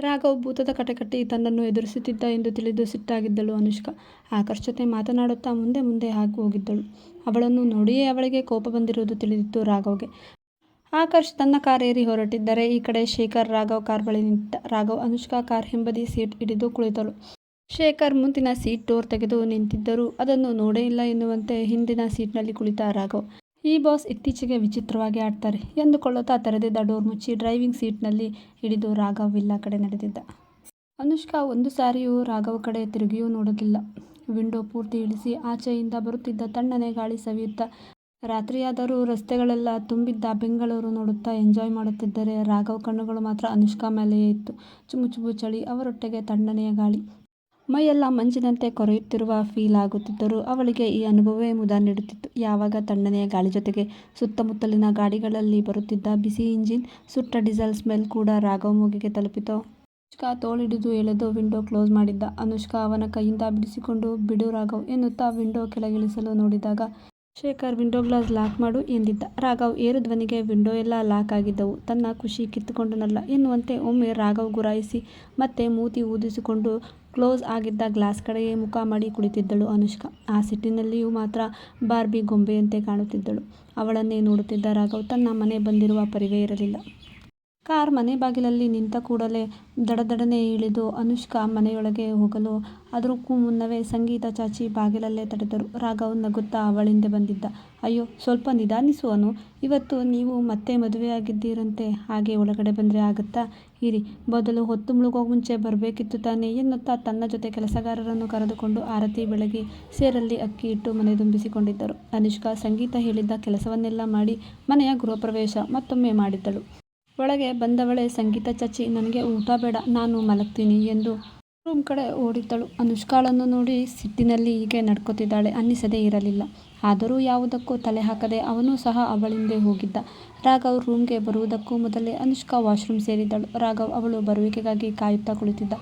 ರಾಘವ್ ಭೂತದ ಕಟಕಟಿ ತನ್ನನ್ನು ಎದುರಿಸುತ್ತಿದ್ದ ಎಂದು ತಿಳಿದು ಸಿಟ್ಟಾಗಿದ್ದಳು ಅನುಷ್ಕಾ. ಆಕರ್ಷ್ ಜೊತೆ ಮಾತನಾಡುತ್ತಾ ಮುಂದೆ ಮುಂದೆ ಹಾಕಿ ಹೋಗಿದ್ದಳು. ಅವಳನ್ನು ನೋಡಿಯೇ ಅವಳಿಗೆ ಕೋಪ ಬಂದಿರುವುದು ತಿಳಿದಿತ್ತು ರಾಘವ್ಗೆ. ಆಕರ್ಷ್ ತನ್ನ ಕಾರೇರಿ ಹೊರಟಿದ್ದರೆ ಈ ಕಡೆ ಶೇಖರ್, ರಾಘವ್ ಕಾರ್ ಬಳಿ ನಿಂತಿದ್ದ. ರಾಘವ್, ಅನುಷ್ಕಾ ಕಾರ್ ಹಿಂಬದಿ ಸೀಟ್ ಹಿಡಿದು ಕುಳಿತಳು. ಶೇಖರ್ ಮುಂದಿನ ಸೀಟ್ ಡೋರ್ ತೆಗೆದು ನಿಂತಿದ್ದರೂ ಅದನ್ನು ನೋಡೇ ಇಲ್ಲ ಎನ್ನುವಂತೆ ಹಿಂದಿನ ಸೀಟ್ನಲ್ಲಿ ಕುಳಿತ ರಾಘವ್. ಈ ಬಾಸ್ ಇತ್ತೀಚೆಗೆ ವಿಚಿತ್ರವಾಗಿ ಆಡ್ತಾರೆ ಎಂದುಕೊಳ್ಳುತ್ತಾ ತೆರೆದಿದ್ದ ಡೋರ್ ಮುಚ್ಚಿ ಡ್ರೈವಿಂಗ್ ಸೀಟ್ನಲ್ಲಿ ಹಿಡಿದು ರಾಘವ್ ವಿಲ್ಲಾ ಕಡೆ ನಡೆದಿದ್ದ. ಅನುಷ್ಕಾ ಒಂದು ಸಾರಿಯೂ ರಾಘವ್ ಕಡೆ ತಿರುಗಿಯೂ ನೋಡಲಿಲ್ಲ. ವಿಂಡೋ ಪೂರ್ತಿ ಇಳಿಸಿ ಆಚೆಯಿಂದ ಬರುತ್ತಿದ್ದ ತಣ್ಣನೆ ಗಾಳಿ ಸವಿಯುತ್ತಾ ರಾತ್ರಿಯಾದರೂ ರಸ್ತೆಗಳೆಲ್ಲ ತುಂಬಿದ್ದ ಬೆಂಗಳೂರು ನೋಡುತ್ತಾ ಎಂಜಾಯ್ ಮಾಡುತ್ತಿದ್ದರೆ ರಾಘವ್ ಕಣ್ಣುಗಳು ಮಾತ್ರ ಅನುಷ್ಕಾ ಮೇಲೆಯೇ ಇತ್ತು. ಚುಮು ಚುಮು ಚಳಿ ಅವರೊಟ್ಟಿಗೆ ತಣ್ಣನೆಯ ಗಾಳಿ. ಮೈಯೆಲ್ಲ ಮಂಜಿನಂತೆ ಕೊರೆಯುತ್ತಿರುವ ಫೀಲ್ ಆಗುತ್ತಿದ್ದರೂ ಅವಳಿಗೆ ಈ ಅನುಭವವೇ ಮುದ ನೀಡುತ್ತಿತ್ತು. ಯಾವಾಗ ತಣ್ಣನೆಯ ಗಾಳಿ ಜೊತೆಗೆ ಸುತ್ತಮುತ್ತಲಿನ ಗಾಡಿಗಳಲ್ಲಿ ಬರುತ್ತಿದ್ದ ಬಿಸಿ ಇಂಜಿನ್, ಸುಟ್ಟ ಡೀಸೆಲ್ ಸ್ಮೆಲ್ ಕೂಡ ರಾಘವ್ ಮೂಗಿಗೆ ತಲುಪಿತೋ. ಅನುಷ್ಕಾ ತೋಳಿಡಿದು ಎಳೆದು ವಿಂಡೋ ಕ್ಲೋಸ್ ಮಾಡಿದ್ದ. ಅನುಷ್ಕಾ ಅವನ ಕೈಯಿಂದ ಬಿಡಿಸಿಕೊಂಡು ಬಿಡು ರಾಘವ್ ಎನ್ನುತ್ತಾ ವಿಂಡೋ ಕೆಳಗಿಳಿಸಲು ನೋಡಿದಾಗ ಶೇಖರ್ ವಿಂಡೋ ಗ್ಲಾಸ್ ಲಾಕ್ ಮಾಡು ಎಂದಿದ್ದ. ರಾಘವ್ ಏರು ಧ್ವನಿಗೆ ವಿಂಡೋ ಎಲ್ಲ ಲಾಕ್ ಆಗಿದ್ದವು. ತನ್ನ ಖುಷಿ ಕಿತ್ತುಕೊಂಡನಲ್ಲ ಎನ್ನುವಂತೆ ಒಮ್ಮೆ ರಾಘವ್ ಗುರಾಯಿಸಿ ಮತ್ತೆ ಮೂತಿ ಊದಿಸಿಕೊಂಡು ಕ್ಲೋಸ್ ಆಗಿದ್ದ ಗ್ಲಾಸ್ ಕಡೆಯೇ ಮುಖ ಮಾಡಿ ಕುಳಿತಿದ್ದಳು ಅನುಷ್ಕಾ. ಆ ಸಿಟ್ಟಿನಲ್ಲಿಯೂ ಮಾತ್ರ ಬಾರ್ಬಿ ಗೊಂಬೆಯಂತೆ ಕಾಣುತ್ತಿದ್ದಳು. ಅವಳನ್ನೇ ನೋಡುತ್ತಿದ್ದ ರಾಘವ್ ತನ್ನ ಮನೆ ಬಂದಿರುವ ಪರಿವೇ ಇರಲಿಲ್ಲ. ಕಾರ್ ಮನೆ ಬಾಗಿಲಲ್ಲಿ ನಿಂತ ಕೂಡಲೇ ದಡದಡನೆ ಇಳಿದು ಅನುಷ್ಕಾ ಮನೆಯೊಳಗೆ ಹೋಗಲು ಅದಕ್ಕೂ ಮುನ್ನವೇ ಸಂಗೀತ ಚಾಚಿ ಬಾಗಿಲಲ್ಲೇ ತಡೆದರು. ರಾಘವ್ ನಗುತ್ತಾ ಅವಳಿಂದೆ ಬಂದಿದ್ದ. ಅಯ್ಯೋ ಸ್ವಲ್ಪ ನಿಧಾನಿಸುವನು ಇವತ್ತು ನೀವು ಮತ್ತೆ ಮದುವೆಯಾಗಿದ್ದೀರಂತೆ ಹಾಗೆ ಒಳಗಡೆ ಬಂದ್ರೆ ಆಗುತ್ತಾ ಇರಿ, ಬದಲು ಹೊತ್ತು ಮುಳುಗೋ ಮುಂಚೆ ಬರಬೇಕಿತ್ತು ತಾನೆ ಎನ್ನುತ್ತಾ ತನ್ನ ಜೊತೆ ಕೆಲಸಗಾರರನ್ನು ಕರೆದುಕೊಂಡು ಆರತಿ ಬೆಳಗಿ ಸೇರಲ್ಲಿ ಅಕ್ಕಿ ಇಟ್ಟು ಮನೆ ತುಂಬಿಸಿಕೊಂಡಿದ್ದರು. ಅನುಷ್ಕಾ ಸಂಗೀತ ಹೇಳಿದ್ದ ಕೆಲಸವನ್ನೆಲ್ಲ ಮಾಡಿ ಮನೆಯ ಗೃಹಪ್ರವೇಶ ಮತ್ತೊಮ್ಮೆ ಮಾಡಿದ್ದಳು. ಒಳಗೆ ಬಂದವಳೆ, ಸಂಗೀತ ಚಚ್ಚಿ, ನನಗೆ ಊಟ ಬೇಡ, ನಾನು ಮಲಗ್ತೀನಿ ಎಂದು ರೂಮ್ ಕಡೆ ಓಡಿದ್ದಳು. ಅನುಷ್ಕಾಳನ್ನು ನೋಡಿ ಸಿಟ್ಟಿನಲ್ಲಿ ಹೀಗೆ ನಡ್ಕೋತಿದ್ದಾಳೆ, ಅನ್ನಿಸದೇ ಇರಲಿಲ್ಲ. ಆದರೂ ಯಾವುದಕ್ಕೂ ತಲೆ ಹಾಕದೆ ಅವನೂ ಸಹ ಅವಳಿಂದೆ ಹೋಗಿದ್ದ. ರಾಘವ್ ರೂಮ್ಗೆ ಬರುವುದಕ್ಕೂ ಮೊದಲೇ ಅನುಷ್ಕಾ ವಾಶ್ರೂಮ್ ಸೇರಿದ್ದಳು. ರಾಘವ್ ಅವಳು ಬರುವಿಕೆಗಾಗಿ ಕಾಯುತ್ತಾ ಕುಳಿತಿದ್ದ.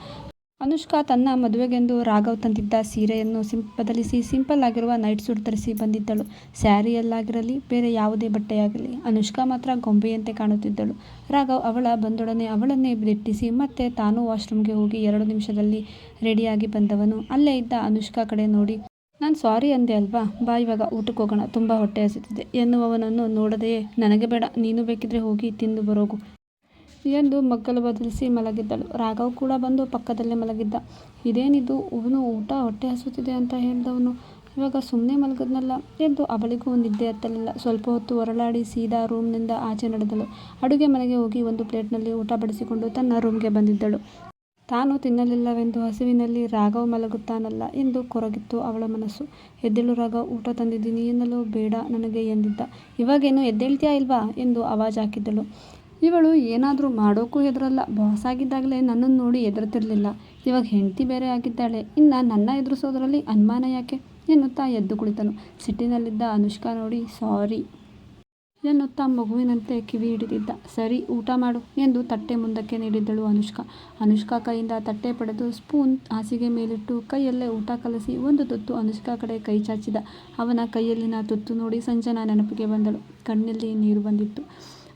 ಅನುಷ್ಕಾ ತನ್ನ ಮದುವೆಗೆಂದು ರಾಘವ್ ತಂದಿದ್ದ ಸೀರೆಯನ್ನು ಬದಲಿಸಿ ಸಿಂಪಲ್ ಆಗಿರುವ ನೈಟ್ ಸೂಟ್ ಧರಿಸಿ ಬಂದಿದ್ದಳು. ಸ್ಯಾರಿಯಲ್ಲಾಗಿರಲಿ ಬೇರೆ ಯಾವುದೇ ಬಟ್ಟೆಯಾಗಲಿ ಅನುಷ್ಕಾ ಮಾತ್ರ ಗೊಂಬೆಯಂತೆ ಕಾಣುತ್ತಿದ್ದಳು. ರಾಘವ್ ಅವಳ ಬಂದೊಡನೆ ಅವಳನ್ನೇ ಬಿಟ್ಟಿಸಿ ಮತ್ತೆ ತಾನೂ ವಾಶ್ರೂಮ್ಗೆ ಹೋಗಿ ಎರಡು ನಿಮಿಷದಲ್ಲಿ ರೆಡಿಯಾಗಿ ಬಂದವನು. ಅಲ್ಲೇ ಇದ್ದ ಅನುಷ್ಕಾ ಕಡೆ ನೋಡಿ ನಾನು ಸಾರಿ ಅಂದೆ ಅಲ್ವಾ, ಬಾ ಇವಾಗ ಊಟಕ್ಕೆ ಹೋಗೋಣ. ತುಂಬ ಹೊಟ್ಟೆ ಹಸಿತಿದೆ. ಎನ್ನುವವನನ್ನು ನೋಡದೆಯೇ ನನಗೆ ಬೇಡ. ನೀನು ಬೇಕಿದ್ರೆ ಹೋಗಿ ತಿಂದು ಬರೋಗು. ಎಂದು ಮಗ್ಗಲು ಬದಲಿಸಿ ಮಲಗಿದ್ದಳು. ರಾಘವ್ ಕೂಡ ಬಂದು ಪಕ್ಕದಲ್ಲೇ ಮಲಗಿದ್ದ. ಇದೇನಿದು ಇವನು ಊಟ ಹೊಟ್ಟೆ ಹಸುತ್ತಿದೆ ಅಂತ ಹೇಳಿದವನು ಇವಾಗ ಸುಮ್ಮನೆ ಮಲಗದ್ನಲ್ಲ ಎಂದು ಅವಳಿಗೂ ನಿದ್ದೆ ಹತ್ತಲಿಲ್ಲ. ಸ್ವಲ್ಪ ಹೊತ್ತು ಹೊರಳಾಡಿ ಸೀದಾ ರೂಮ್ನಿಂದ ಆಚೆ ನಡೆದಳು. ಅಡುಗೆ ಮನೆಗೆ ಹೋಗಿ ಒಂದು ಪ್ಲೇಟ್ನಲ್ಲಿ ಊಟ ಬಡಿಸಿಕೊಂಡು ತನ್ನ ರೂಮ್ಗೆ ಬಂದಿದ್ದಳು. ತಾನು ತಿನ್ನಲಿಲ್ಲವೆಂದು ಹಸುವಿನಲ್ಲಿ ರಾಘವ್ ಮಲಗುತ್ತಾನಲ್ಲ ಎಂದು ಕೊರಗಿತ್ತು ಅವಳ ಮನಸ್ಸು. ಎದ್ದೇಳು ರಾಘವ್, ಊಟ ತಂದಿದ್ದೀನಿ ಎನ್ನಲು ಬೇಡ ನನಗೆ ಎಂದಿದ್ದ. ಇವಾಗೇನು ಎದ್ದೇಳ್ತೀಯಾ ಇಲ್ವಾ ಎಂದು ಅವಾಜ್ ಹಾಕಿದ್ದಳು. ಇವಳು ಏನಾದರೂ ಮಾಡೋಕ್ಕೂ ಹೆದರಲ್ಲ. ಬಾಸ್ ಆಗಿದ್ದಾಗಲೇ ನನ್ನನ್ನು ನೋಡಿ ಹೆದರ್ತಿರ್ಲಿಲ್ಲ. ಇವಾಗ ಹೆಂಡತಿ ಬೇರೆ ಆಗಿದ್ದಾಳೆ ಇನ್ನು ನನ್ನ ಎದುರಿಸೋದ್ರಲ್ಲಿ ಅನುಮಾನ ಯಾಕೆ ಎನ್ನುತ್ತಾ ಎದ್ದು ಕುಳಿತನು. ಸಿಟ್ಟಿನಲ್ಲಿದ್ದ ಅನುಷ್ಕಾ ನೋಡಿ, ಸಾರಿ, ಎನ್ನುತ್ತಾ ಮಗುವಿನಂತೆ ಕಿವಿ ಹಿಡಿದಿದ್ದ. ಸರಿ, ಊಟ ಮಾಡು, ಎಂದು ತಟ್ಟೆ ಮುಂದಕ್ಕೆ ನೀಡಿದ್ದಳು ಅನುಷ್ಕಾ. ಅನುಷ್ಕಾ ಕೈಯಿಂದ ತಟ್ಟೆ ಪಡೆದು ಸ್ಪೂನ್ ಹಾಸಿಗೆ ಮೇಲಿಟ್ಟು ಕೈಯಲ್ಲೇ ಊಟ ಕಲಸಿ ಒಂದು ತುತ್ತು ಅನುಷ್ಕಾ ಕಡೆ ಕೈ ಚಾಚಿದ. ಅವನ ಕೈಯಲ್ಲಿನ ತುತ್ತು ನೋಡಿ ಸಂಜನಾ ನೆನಪಿಗೆ ಬಂದಳು. ಕಣ್ಣಲ್ಲಿ ನೀರು ಬಂದಿತ್ತು.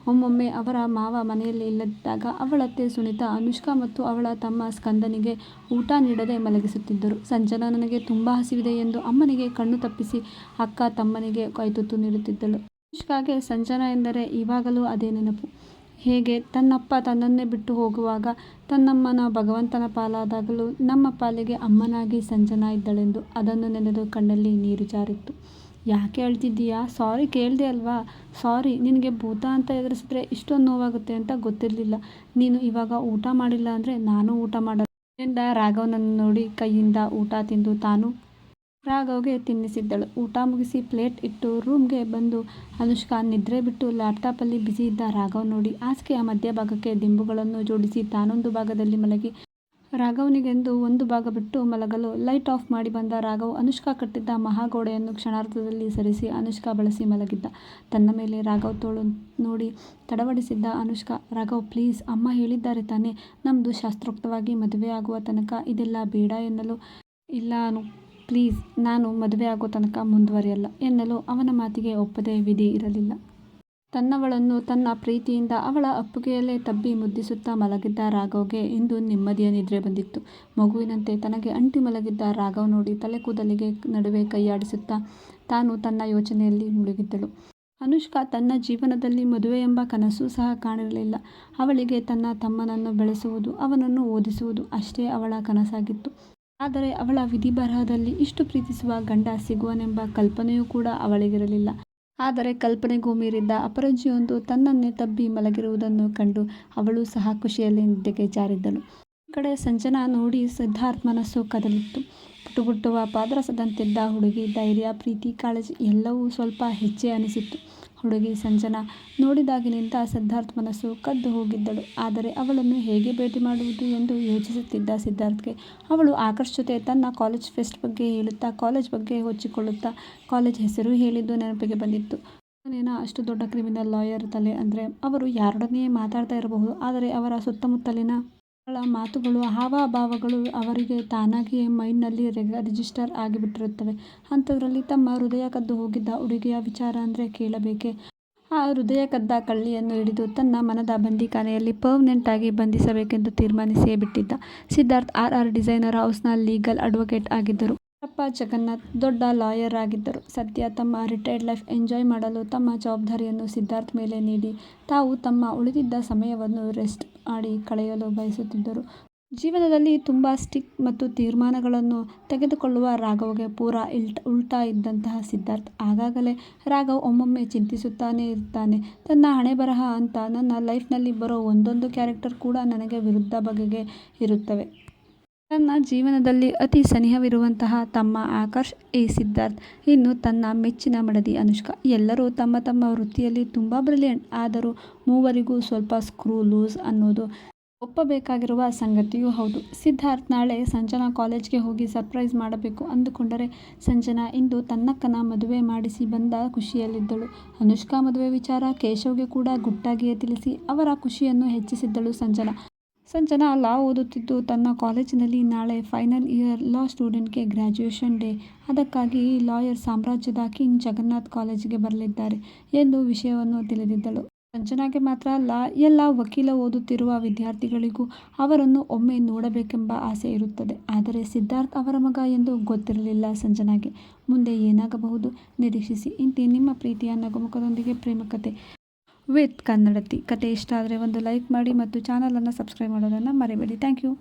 ಒಮ್ಮೊಮ್ಮೆ ಅವರ ಮಾವ ಮನೆಯಲ್ಲಿ ಇಲ್ಲದಿದ್ದಾಗ ಅವಳತ್ತೆ ಸುನೀತಾ, ಅನುಷ್ಕಾ ಮತ್ತು ಅವಳ ತಮ್ಮ ಸ್ಕಂದನಿಗೆ ಊಟ ನೀಡದೆ ಮಲಗಿಸುತ್ತಿದ್ದರು. ಸಂಜನಾ ನನಗೆ ತುಂಬ ಹಸಿವಿದೆ ಎಂದು ಅಮ್ಮನಿಗೆ ಕಣ್ಣು ತಪ್ಪಿಸಿ ಅಕ್ಕ ತಮ್ಮನಿಗೆ ಕೈತುತ್ತು ನೀಡುತ್ತಿದ್ದಳು. ಅನುಷ್ಕಾಗೆ ಸಂಜನಾ ಎಂದರೆ ಇವಾಗಲೂ ಅದೇ ನೆನಪು. ಹೇಗೆ ತನ್ನಪ್ಪ ತನ್ನನ್ನೇ ಬಿಟ್ಟು ಹೋಗುವಾಗ ತನ್ನಮ್ಮನ ಭಗವಂತನ ಪಾಲಾದಾಗಲೂ ನಮ್ಮ ಪಾಲಿಗೆ ಅಮ್ಮನಾಗಿ ಸಂಜನಾ ಇದ್ದಳೆಂದು ಅದನ್ನು ನೆನೆದು ಕಣ್ಣಲ್ಲಿ ನೀರು ಜಾರಿತ್ತು. ಯಾಕೆ ಅಳ್ತಿದ್ದೀಯಾ ಸಾರಿ ಕೇಳಿದೆ ಅಲ್ವಾ? ಸಾರಿ ನಿನಗೆ ಭೂತ ಅಂತ ಎದುರಿಸಿದ್ರೆ ಇಷ್ಟೊಂದು ನೋವಾಗುತ್ತೆ ಅಂತ ಗೊತ್ತಿರಲಿಲ್ಲ. ನೀನು ಇವಾಗ ಊಟ ಮಾಡಿಲ್ಲ ಅಂದರೆ ನಾನು ಊಟ ಮಾಡಲ್ಲ. ಎಂದ ರಾಘವನನ್ನು ನೋಡಿ ಕೈಯಿಂದ ಊಟ ತಿಂದು ತಾನು ರಾಘವ್ಗೆ ತಿನ್ನಿಸಿದ್ದಳು. ಊಟ ಮುಗಿಸಿ ಪ್ಲೇಟ್ ಇಟ್ಟು ರೂಮ್ಗೆ ಬಂದು ಅನುಷ್ಕಾ ನಿದ್ರೆ ಬಿಟ್ಟು ಲ್ಯಾಪ್ಟಾಪಲ್ಲಿ ಬಿಸಿ ಇದ್ದ ರಾಘವ್ ನೋಡಿ ಹಾಸಿಗೆಯ ಮಧ್ಯಭಾಗಕ್ಕೆ ದಿಂಬುಗಳನ್ನು ಜೋಡಿಸಿ ತಾನೊಂದು ಭಾಗದಲ್ಲಿ ಮಲಗಿ ರಾಘವ್ನಿಗೆಂದು ಒಂದು ಭಾಗ ಬಿಟ್ಟು ಮಲಗಲು ಲೈಟ್ ಆಫ್ ಮಾಡಿ ಬಂದ ರಾಘವ್ ಅನುಷ್ಕಾ ಕಟ್ಟಿದ್ದ ಮಹಾಗೋಡೆಯನ್ನು ಕ್ಷಣಾರ್ಧದಲ್ಲಿ ಸರಿಸಿ ಅನುಷ್ಕಾ ಬಳಸಿ ಮಲಗಿದ್ದ. ತನ್ನ ಮೇಲೆ ರಾಘವ್ ತೋಳು ನೋಡಿ ತಡವಡಿಸಿದ್ದ ಅನುಷ್ಕಾ, ರಾಘವ್ ಪ್ಲೀಸ್, ಅಮ್ಮ ಹೇಳಿದ್ದಾರೆ ತಾನೇ ನಮ್ಮದು ಶಾಸ್ತ್ರೋಕ್ತವಾಗಿ ಮದುವೆ ಆಗುವ ತನಕ ಇದೆಲ್ಲ ಬೇಡ ಎನ್ನಲು ಇಲ್ಲ ಅನು ಪ್ಲೀಸ್, ನಾನು ಮದುವೆ ಆಗೋ ತನಕ ಮುಂದುವರಿಯಲ್ಲ ಎನ್ನಲು ಅವನ ಮಾತಿಗೆ ಒಪ್ಪದೆ ವಿಧಿ ಇರಲಿಲ್ಲ. ತನ್ನವಳನ್ನು ತನ್ನ ಪ್ರೀತಿಯಿಂದ ಅವಳ ಅಪ್ಪುಗೆಯಲ್ಲೇ ತಬ್ಬಿ ಮುದ್ದಿಸುತ್ತಾ ಮಲಗಿದ್ದ ರಾಘವ್ಗೆ ಇಂದು ನೆಮ್ಮದಿಯ ನಿದ್ರೆ ಬಂದಿತ್ತು. ಮಗುವಿನಂತೆ ತನಗೆ ಅಂಟಿ ಮಲಗಿದ್ದ ರಾಘವ್ ನೋಡಿ ತಲೆ ಕೂದಲಿಗೆ ನಡುವೆ ಕೈಯಾಡಿಸುತ್ತಾ ತಾನು ತನ್ನ ಯೋಚನೆಯಲ್ಲಿ ಮುಳುಗಿದ್ದಳು. ಅನುಷ್ಕಾ ತನ್ನ ಜೀವನದಲ್ಲಿ ಮದುವೆ ಎಂಬ ಕನಸು ಸಹ ಕಾಣಿರಲಿಲ್ಲ. ಅವಳಿಗೆ ತನ್ನ ತಮ್ಮನನ್ನು ಬೆಳೆಸುವುದು, ಅವನನ್ನು ಓದಿಸುವುದು ಅಷ್ಟೇ ಅವಳ ಕನಸಾಗಿತ್ತು. ಆದರೆ ಅವಳ ವಿಧಿ ಬರಹದಲ್ಲಿ ಇಷ್ಟು ಪ್ರೀತಿಸುವ ಗಂಡ ಸಿಗುವನೆಂಬ ಕಲ್ಪನೆಯೂ ಕೂಡ ಅವಳಿಗಿರಲಿಲ್ಲ. ಆದರೆ ಕಲ್ಪನೆಗೂ ಮೀರಿದ್ದ ಅಪರಂಜಿಯೊಂದು ತನ್ನನ್ನೇ ತಬ್ಬಿ ಮಲಗಿರುವುದನ್ನು ಕಂಡು ಅವಳು ಸಹ ಖುಷಿಯಲ್ಲಿ ನಿದ್ದೆಗೆ ಜಾರಿದ್ದಳು. ಕಡೆ ಸಂಜನಾ ನೋಡಿ ಸಿದ್ಧಾರ್ಥ್ ಮನಸ್ಸು ಕದಲಿತ್ತು. ಪುಟುಗುಟ್ಟುವ ಪಾದರಸದಂತಿದ್ದ ಹುಡುಗಿ ಧೈರ್ಯ, ಪ್ರೀತಿ, ಕಾಳಜಿ ಎಲ್ಲವೂ ಸ್ವಲ್ಪ ಹೆಚ್ಚೆ ಅನಿಸಿತ್ತು. ಹುಡುಗಿ ಸಂಜನಾ ನೋಡಿದಾಗಿನಿಂದ ಸಿದ್ಧಾರ್ಥ್ ಮನಸ್ಸು ಕದ್ದು ಹೋಗಿದ್ದಳು. ಆದರೆ ಅವಳನ್ನು ಹೇಗೆ ಭೇಟಿ ಮಾಡುವುದು ಎಂದು ಯೋಚಿಸುತ್ತಿದ್ದ ಸಿದ್ಧಾರ್ಥ್ಗೆ ಅವಳು ಆಕರ್ಷ್ ತನ್ನ ಕಾಲೇಜ್ ಫೆಸ್ಟ್ ಬಗ್ಗೆ ಹೇಳುತ್ತಾ, ಕಾಲೇಜ್ ಬಗ್ಗೆ ಹೊಚ್ಚಿಕೊಳ್ಳುತ್ತಾ, ಕಾಲೇಜ್ ಹೆಸರು ಹೇಳಿದ್ದು ನೆನಪಿಗೆ ಬಂದಿತ್ತು. ಅವನೇನ ಅಷ್ಟು ದೊಡ್ಡ ಕ್ರಿಮಿನಲ್ ಲಾಯರ್ ತಲೆ ಅಂದರೆ ಅವರು ಯಾರೊಡನೆಯೇ ಮಾತಾಡ್ತಾ ಇರಬಹುದು. ಆದರೆ ಅವರ ಸುತ್ತಮುತ್ತಲಿನ ಜನಗಳ ಮಾತುಗಳು, ಹಾವಭಾವಗಳು ಅವರಿಗೆ ತಾನಾಗಿಯೇ ಮೈಂಡ್ನಲ್ಲಿ ರಿಜಿಸ್ಟರ್ ಆಗಿಬಿಟ್ಟಿರುತ್ತವೆ. ಅಂಥದ್ರಲ್ಲಿ ತಮ್ಮ ಹೃದಯ ಕದ್ದು ಹೋಗಿದ್ದ ಹುಡುಗಿಯ ವಿಚಾರ ಅಂದರೆ ಕೇಳಬೇಕೇ? ಆ ಹೃದಯ ಕದ್ದ ಕಳ್ಳಿಯನ್ನು ಹಿಡಿದು ತನ್ನ ಮನದ ಬಂದಿಖಾನೆಯಲ್ಲಿ ಪರ್ಮನೆಂಟ್ ಆಗಿ ಬಂಧಿಸಬೇಕೆಂದು ತೀರ್ಮಾನಿಸಿಯೇ ಬಿಟ್ಟಿದ್ದ. ಸಿದ್ಧಾರ್ಥ್ ಆರ್. ಆರ್. ಡಿಸೈನರ್ ಹೌಸ್ನ ಲೀಗಲ್ ಅಡ್ವೊಕೇಟ್ ಆಗಿದ್ದರು. ಅವರಪ್ಪ ಜಗನ್ನಾಥ್ ದೊಡ್ಡ ಲಾಯರ್ ಆಗಿದ್ದರು. ಸದ್ಯ ತಮ್ಮ ರಿಟೈರ್ಡ್ ಲೈಫ್ ಎಂಜಾಯ್ ಮಾಡಲು ತಮ್ಮ ಜವಾಬ್ದಾರಿಯನ್ನು ಸಿದ್ಧಾರ್ಥ್ ಮೇಲೆ ನೀಡಿ ತಾವು ತಮ್ಮ ಉಳಿದಿದ್ದ ಸಮಯವನ್ನು ರೆಸ್ಟ್ ಮಾಡಿ ಕಳೆಯಲು ಬಯಸುತ್ತಿದ್ದರು. ಜೀವನದಲ್ಲಿ ತುಂಬ ಸ್ಟಿಕ್ ಮತ್ತು ತೀರ್ಮಾನಗಳನ್ನು ತೆಗೆದುಕೊಳ್ಳುವ ರಾಘವ್ಗೆ ಪೂರಾ ಉಲ್ಟಾ ಇದ್ದಂತಹ ಸಿದ್ಧಾರ್ಥ್. ಆಗಾಗಲೇ ರಾಘವ್ ಒಮ್ಮೊಮ್ಮೆ ಚಿಂತಿಸುತ್ತಾನೇ ಇರ್ತಾನೆ ತನ್ನ ಹಣೆಬರಹ ಅಂತ ನನ್ನ ಲೈಫ್ನಲ್ಲಿ ಬರೋ ಒಂದೊಂದು ಕ್ಯಾರೆಕ್ಟರ್ ಕೂಡ ನನಗೆ ವಿರುದ್ಧ ಬಗೆಗೆ ಇರುತ್ತವೆ. ತನ್ನ ಜೀವನದಲ್ಲಿ ಅತಿ ಸನಿಹವಿರುವಂತಹ ತಮ್ಮ ಆಕರ್ಷ್, ಎ ಸಿದ್ಧಾರ್ಥ್, ಇನ್ನು ತನ್ನ ಮೆಚ್ಚಿನ ಮಡದಿ ಅನುಷ್ಕಾ ಎಲ್ಲರೂ ತಮ್ಮ ತಮ್ಮ ವೃತ್ತಿಯಲ್ಲಿ ತುಂಬ ಬ್ರಿಲಿಯಂಟ್. ಆದರೂ ಮೂವರಿಗೂ ಸ್ವಲ್ಪ ಸ್ಕ್ರೂ ಲೂಸ್ ಅನ್ನೋದು ಒಪ್ಪಬೇಕಾಗಿರುವ ಸಂಗತಿಯೂ ಹೌದು. ಸಿದ್ಧಾರ್ಥ್ ನಾಳೆ ಸಂಜನಾ ಕಾಲೇಜ್ಗೆ ಹೋಗಿ ಸರ್ಪ್ರೈಸ್ ಮಾಡಬೇಕು ಅಂದುಕೊಂಡರೆ ಸಂಜನಾ ಇಂದು ತನ್ನಕ್ಕನ ಮದುವೆ ಮಾಡಿಸಿ ಬಂದ ಖುಷಿಯಲ್ಲಿದ್ದಳು. ಅನುಷ್ಕಾ ಮದುವೆ ವಿಚಾರ ಕೇಶವ್ಗೆ ಕೂಡ ಗುಟ್ಟಾಗಿಯೇ ತಿಳಿಸಿ ಅವರ ಖುಷಿಯನ್ನು ಹೆಚ್ಚಿಸಿದ್ದಳು ಸಂಜನಾ. ಸಂಜನಾ ಲಾ ಓದುತ್ತಿದ್ದು ತನ್ನ ಕಾಲೇಜಿನಲ್ಲಿ ನಾಳೆ ಫೈನಲ್ ಇಯರ್ ಲಾ ಸ್ಟೂಡೆಂಟ್ಗೆ ಗ್ರ್ಯಾಜುಯೇಷನ್ ಡೇ. ಅದಕ್ಕಾಗಿ ಲಾಯರ್ ಸಾಮ್ರಾಜ್ಯದ ಕಿಂಗ್ ಜಗನ್ನಾಥ್ ಕಾಲೇಜಿಗೆ ಬರಲಿದ್ದಾರೆ ಎಂದು ವಿಷಯವನ್ನು ತಿಳಿದಿದ್ದಳು. ಸಂಜನಾಗೆ ಮಾತ್ರ ಅಲ್ಲ ಎಲ್ಲ ವಕೀಲ ಓದುತ್ತಿರುವ ವಿದ್ಯಾರ್ಥಿಗಳಿಗೂ ಅವರನ್ನು ಒಮ್ಮೆ ನೋಡಬೇಕೆಂಬ ಆಸೆ ಇರುತ್ತದೆ. ಆದರೆ ಸಿದ್ಧಾರ್ಥ್ ಅವರ ಮಗ ಎಂದು ಗೊತ್ತಿರಲಿಲ್ಲ ಸಂಜನಾಗೆ. ಮುಂದೆ ಏನಾಗಬಹುದು? ನಿರೀಕ್ಷಿಸಿ. ಇಂತಿ ನಿಮ್ಮ ಪ್ರೀತಿಯ ನಗುಮುಖದೊಂದಿಗೆ ಪ್ರೇಮಕಥೆ ವಿತ್ ಕನ್ನಡತಿ. ಕತೆ ಇಷ್ಟ ಆದರೆ ಒಂದು ಲೈಕ್ ಮಾಡಿ ಮತ್ತು ಚಾನಲನ್ನು ಸಬ್ಸ್ಕ್ರೈಬ್ ಮಾಡೋದನ್ನು ಮರಿಬೇಡಿ. Thank you.